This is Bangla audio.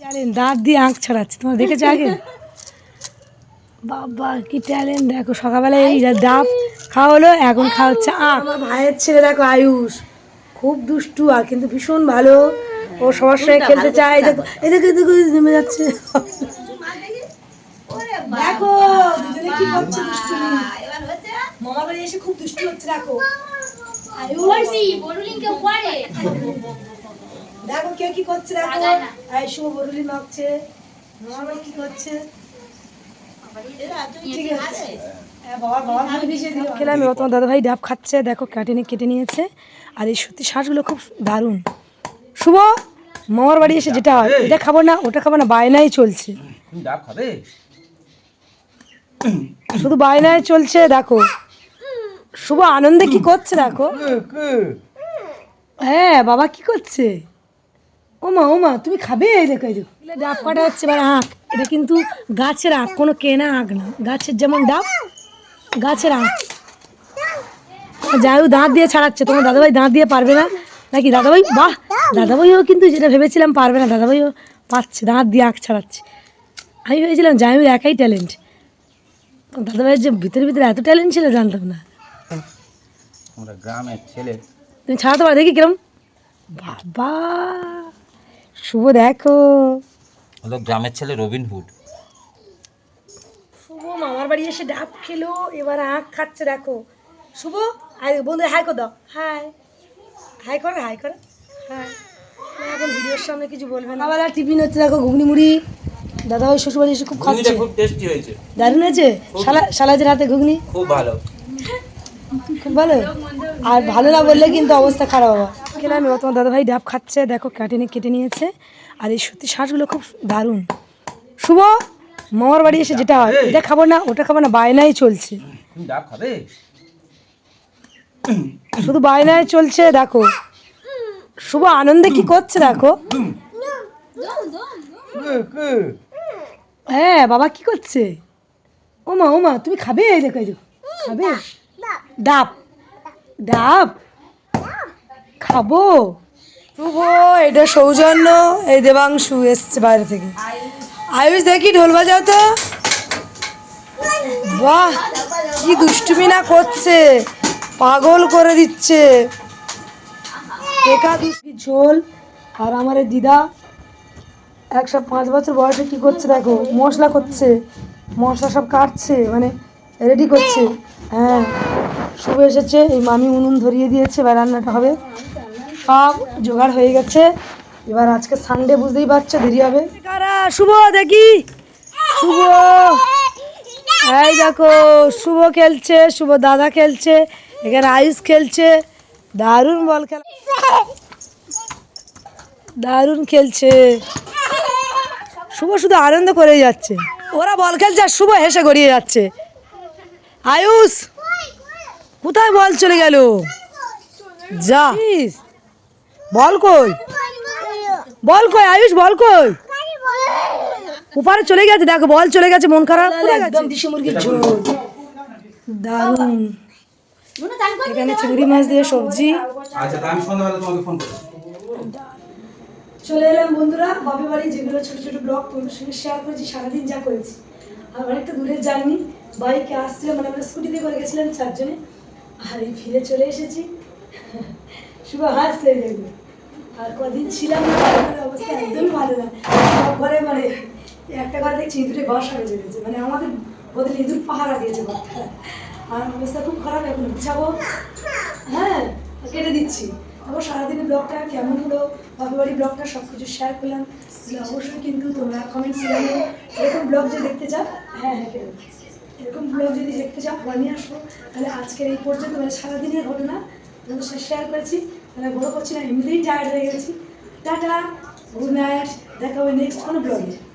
ট্যালেন্ট দাঁত দিয়ে আঁক ছড়াচ্ছে। তোমার দেখেছ আগে? বাবা কি ট্যালেন্ট দেখো সকালবেলা এই ডাব খাওয়া হলো এখন খাওয়া হচ্ছে আঁক। আমার ভাইয়ের ছেলে দেখো আয়ুষ। খুব দুষ্টু আর কিন্তু ভীষণ ভালো। ও সবার সঙ্গে খেলতে চায় দেখো এই দেখো দেখো নেমে যাচ্ছে। দেখো দুজনে কি করছে দুষ্টুমি। মামা বাড়ি এসে খুব দুষ্টু হচ্ছে দেখো। আয়ুষ। পড়ছি বড়ুলিংকে পড়ে দেখো কে কি করছে দেখো। এই শুভ বরুলি মাখছে কি করছে? আছে। হ্যাঁ, খেলাম এবার তোমার দাদাভাই ডাব খাচ্ছে। দেখো কাটেনে কেটে নিয়েছে। আর এই সত্যি শাঁসগুলো খুব দারুণ। শুভ মামার বাড়ি এসে যেটা হয় এটা খাব না ওটা খাব না বায়নাই চলছে। তুমি ডাব খাবে? শুধু বায়নায় চলছে দেখো। শুভ আনন্দে কি করছে দেখো। হ্যাঁ বাবা কি করছে? ওমা ওমা তুমি খাবে? এই দেখো এই দেখো। ডাব কাটা হচ্ছে এবার আঁক এটা কিন্তু গাছের আঁক কোনো কেনা আঁক না। গাছের যেমন ডাব গাছের আঁক যাই হোক দাঁত দিয়ে ছাড়াচ্ছে। তোমার দাদাভাই দাঁত দিয়ে পারবে না? নাকি দাদাভাই? বাহ! দাদাভাইও কিন্তু যেটা ভেবেছিলাম পারবে না দাদাভাইও পাচ্ছে দাঁত দিয়ে আঁক ছাড়াচ্ছে। আমি ভেবেছিলাম জামির একাই ট্যালেন্ট। দাদাভাইয়ের যে ভিতরে ভিতরে এত ট্যালেন্ট ছিল জানতাম না। গ্রামের ছেলে। তুমি ছাড়াতে পারো দেখি কিরম। বাবা! শুভ দেখো। হলো গ্রামের ছেলে রবিন হুড। শুভ মামার বাড়ি এসে ডাব খেলো এবার আখ খাচ্ছে দেখো। শুভ হাই বন্ধু হাই কর দাও। হাই। হাই করো হাই করো। হাই। এখন ভিডিওর সামনে কিছু বলবে না। আবার টিফিন হচ্ছে দেখো ঘুগনি মুড়ি। দাদা ওই শ্বশুরবাড়ি এসে খুব খাচ্ছে। খুব টেস্টি হয়েছে। দারুণ হয়েছে? সালা সালাজের হাতে ঘুগনি? খুব ভালো। খুব ভালো আর ভালো না বললে কিন্তু অবস্থা খারাপ হবে। খেলাম এবার তোমার দাদাভাই ডাব খাচ্ছে দেখো কাটেনে কেটে নিয়েছে। আর এই সত্যি শাঁসগুলো খুব দারুণ। শুভ মামার বাড়ি এসে যেটা হয় এটা খাব না ওটা খাব না বায়নাই চলছে। ডাব খাবে? শুধু বায়নায় চলছে দেখো। শুভ আনন্দে কি করছে দেখো। হ্যাঁ বাবা কি করছে? ওমা ওমা তুমি খাবে? এই দেখো এই দেখো। খাবে? ডাব? ডাব? খাব? শুভ, এটা সৌজন্য, এই দেবাংশু এসছে বাইরে থেকে। আয়ুষ, দেখি ঢোল বাজাও তো। বাহ, কি দুষ্টুমি না করছে, পাগল করে দিচ্ছে। দিচ্ছি ঝোল। আর আমার দিদা, একশো পাঁচ বছর বয়সে কি করছে দেখো, মশলা করছে, মশলা সব কাটছে মানে রেডি করছে। হ্যাঁ শুভ এসেছে, এই মামি উনুন ধরিয়ে দিয়েছে বা রান্নাটা হবে। সব জোগাড় হয়ে গেছে। এবার আজকে সানডে বুঝতেই পারছ দেরি হবে। কারা? শুভ দেখি। শুভ। এই দেখো শুভ খেলছে শুভ দাদা খেলছে এখানে আয়ুষ খেলছে দারুণ বল খেলা। দারুণ খেলছে। শুভ শুধু আনন্দ করে যাচ্ছে। ওরা বল খেলছে আর শুভ হেসে গড়িয়ে যাচ্ছে। আয়ুষ কোথায় বল চলে গেল? যা। বল কই? বল কই আয়ুষ বল কই? উপরে চলে গেছে দেখো বল চলে গেছে মন খারাপ একদম দিশি মুরগির ঝোল। দারুণ। এখানে চিংড়ি মাছ দিয়ে সবজি। আচ্ছা আমি সন্ধ্যাবেলা তোমাকে ফোন করব চলে এলাম বন্ধুরা বাপের বাড়ি যেগুলো ছোট ছোট ব্লগ তোমাদের সঙ্গে শেয়ার করেছি সারাদিন যা করেছি। আর অনেকটা দূরের জার্নি বাইকে আসছিলাম মানে আমরা স্কুটিতে করে গেছিলাম চারজনে আর এই ফিরে চলে এসেছি। দেখবে আর কদিন ছিলাম অবস্থা ভালো সব ঘরে মানে দেখছি, ইঁদুরে মানে আমাদের ওদের ইঁদুর পাহারা আর অবস্থা খুব খারাপ, এখন হ্যাঁ কেটে দিচ্ছি। সারাদিনের ব্লগটা কেমন হলো? বাপের ব্লগটা সব কিছু শেয়ার করলাম অবশ্যই কিন্তু তোমরা কমেন্টস জানিয়ে এরকম ব্লগ যদি দেখতে চাও হ্যাঁ হ্যাঁ এরকম ব্লগ যদি দেখতে চাও, আবার নিয়ে আসব। তাহলে আজকের এই পর্যন্ত মানে সারাদিনের ঘটনা। তোমাদের সাথে শেয়ার করেছি। তাহলে বড় করছি না, এমনিতেই টায়ার্ড হয়ে গেছি। টাটা গুড নাইট দেখা হবে নেক্সট কোনো ব্লগে